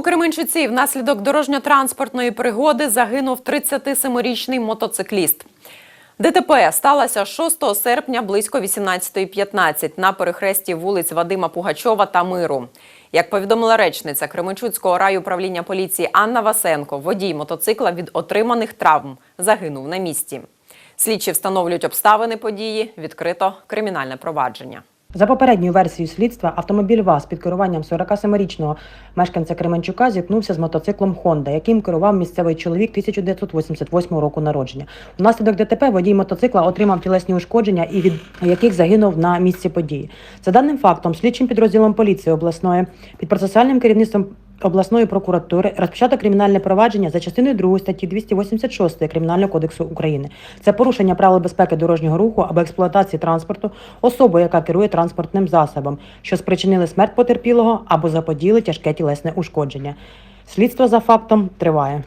У Кременчуці внаслідок дорожньо-транспортної пригоди загинув 37-річний мотоцикліст. ДТП сталося 6 серпня близько 18.15 на перехресті вулиць Вадима Пугачова та Миру. Як повідомила речниця Кременчуцького райуправління поліції Анна Васенко, водій мотоцикла від отриманих травм загинув на місці. Слідчі встановлюють обставини події, відкрито кримінальне провадження. За попередньою версією слідства, автомобіль ВАЗ під керуванням 47-річного мешканця Кременчука зіткнувся з мотоциклом Honda, яким керував місцевий чоловік 1988 року народження. Внаслідок ДТП водій мотоцикла отримав тілесні ушкодження, і від яких загинув на місці події. За даним фактом, слідчим підрозділом поліції обласної під процесуальним керівництвом обласної прокуратури розпочато кримінальне провадження за частиною 2 статті 286 Кримінального кодексу України. Це порушення правил безпеки дорожнього руху або експлуатації транспорту особою, яка керує транспортним засобом, що спричинили смерть потерпілого або заподіли тяжке тілесне ушкодження. Слідство за фактом триває.